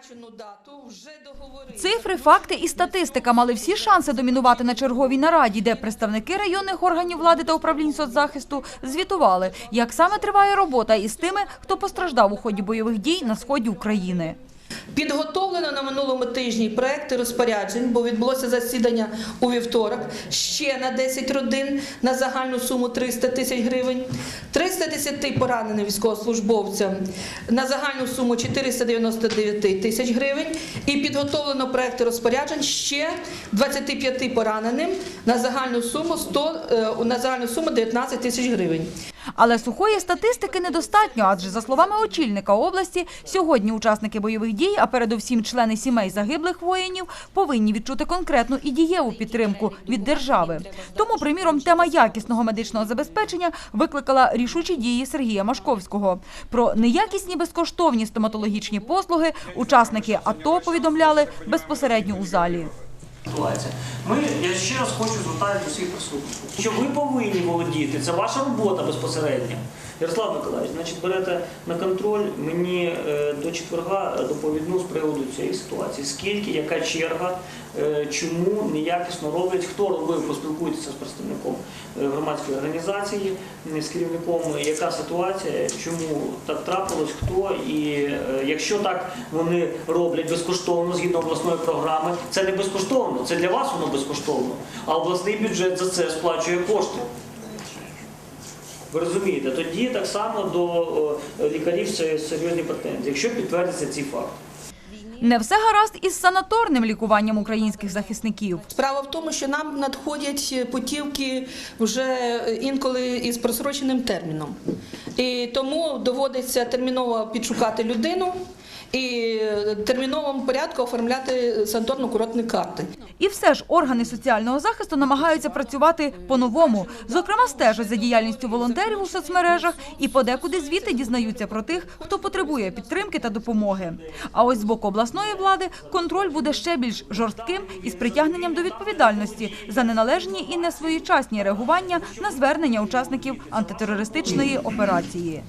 зазначену дату вже договорили. Цифри, факти і статистика мали всі шанси домінувати на черговій нараді, де представники районних органів влади та управлінь соцзахисту звітували, як саме триває робота із тими, хто постраждав у ході бойових дій на сході України. Підготовлено на минулому тижні проекти розпоряджень, бо відбулося засідання у вівторок ще на 10 родин на загальну суму 300 тисяч гривень, 310 пораненим військовослужбовцям на загальну суму 499 тисяч гривень. І підготовлено проекти розпоряджень ще 25 пораненим на загальну суму 100, е, на загальну суму 19 тисяч гривень. Але сухої статистики недостатньо, адже за словами очільника області, сьогодні учасники бойових дій, а передусім члени сімей загиблих воїнів, повинні відчути конкретну і дієву підтримку від держави. Тому, приміром, тема якісного медичного забезпечення викликала рішучі дії Сергія Машковського. Про неякісні безкоштовні стоматологічні послуги учасники АТО повідомляли безпосередньо у залі. Ми, я ще раз хочу звертати до всіх присутніх, що ви повинні володіти, це ваша робота безпосередньо. Ярослав Миколаївич, значить, берете на контроль мені е, до четверга доповідну з приводу цієї ситуації. Скільки, яка черга, е, чому неякісно роблять, хто робив, поспілкуйтеся з представником е, громадської організації, з керівником, яка ситуація, чому так трапилось, хто і е, якщо так вони роблять безкоштовно згідно обласної програми, це не безкоштовно, це для вас воно безкоштовно, а обласний бюджет за це сплачує кошти. Ви розумієте, тоді так само до лікарів це серйозні претензії, якщо підтвердяться ці факти. Не все гаразд із санаторним лікуванням українських захисників. Справа в тому, що нам надходять путівки вже інколи із просроченим терміном. І тому доводиться терміново підшукати людину і в терміновому порядку оформляти санаторно-курортні карти. І все ж органи соціального захисту намагаються працювати по-новому. Зокрема, стежать за діяльністю волонтерів у соцмережах і подекуди звідти дізнаються про тих, хто потребує підтримки та допомоги. А ось з боку обласної влади контроль буде ще більш жорстким із притягненням до відповідальності за неналежні і несвоєчасні реагування на звернення учасників антитерористичної операції.